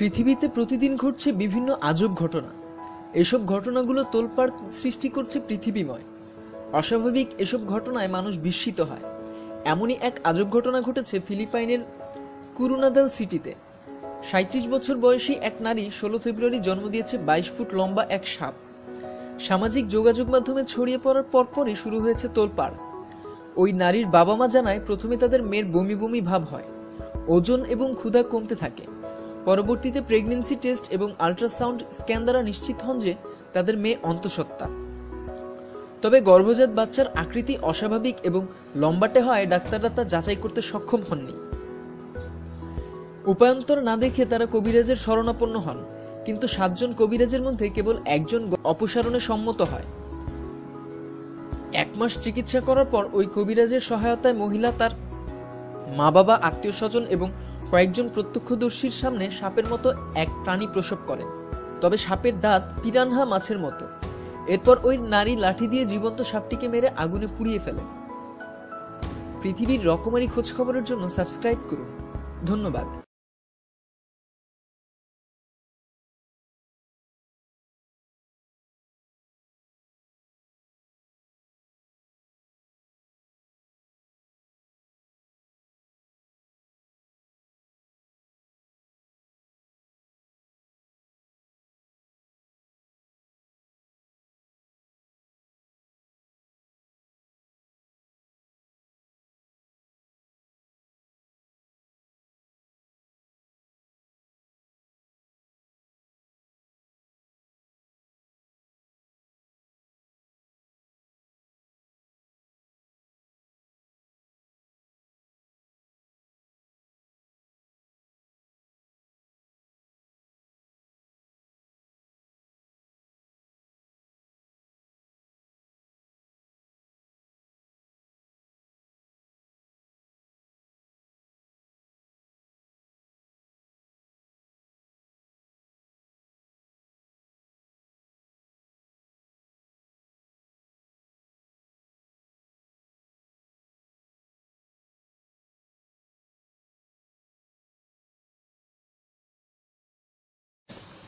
পৃথিবীতে প্রতিদিন ঘটছে বিভিন্ন আজব ঘটনা। এসব ঘটনাগুলো তোলপাড় সৃষ্টি করছে পৃথিবীময়। অস্বাভাবিক এসব ঘটনায় মানুষ বিস্মিত হয়। এমনই এক আজব ঘটনা ঘটেছে ফিলিপাইনের কুরুনাদাল সিটিতে। সাঁত্রিশ বছর বয়সী এক নারী ষোলো ফেব্রুয়ারি জন্ম দিয়েছে বাইশ ফুট লম্বা এক সাপ। সামাজিক যোগাযোগ মাধ্যমে ছড়িয়ে পড়ার পরপরই শুরু হয়েছে তোলপাড়। ওই নারীর বাবা মা জানায়, প্রথমে তাদের মেয়ের বমি বমি ভাব হয়। ওজন এবং ক্ষুধা কমতে থাকে। পরবর্তীতে প্রেগন্যান্সি টেস্ট এবং আল্ট্রাসাউন্ড স্ক্যান দ্বারা নিশ্চিত হন যে তাদের মেয়ে অন্তঃসত্ত্বা। তবে গর্ভজাত বাচ্চার আকৃতি অস্বাভাবিক এবং লম্বাটে হয় ডাক্তাররা তা যাচাই করতে সক্ষম হননি। উপায়ন্তর না দেখে তারা কবিরাজের শরণাপন্ন হন, কিন্তু সাতজন কবিরাজের মধ্যে কেবল একজন অপসারণে সম্মত হয়। এক মাস চিকিৎসা করার পর ওই কবিরাজের সহায়তায় মহিলা তার মা বাবা আত্মীয় স্বজন এবং কয়েকজন প্রত্যক্ষদর্শীর সামনে সাপের মতো এক প্রাণী প্রসব করেন তবে সাপের দাঁত পিরানহা মাছের মতো। এরপর ওই নারী লাঠি দিয়ে জীবন্ত সাপটিকে মেরে আগুনে পুড়িয়ে ফেলে। পৃথিবীর রকমারি খোঁজখবরের জন্য সাবস্ক্রাইব করুন। ধন্যবাদ।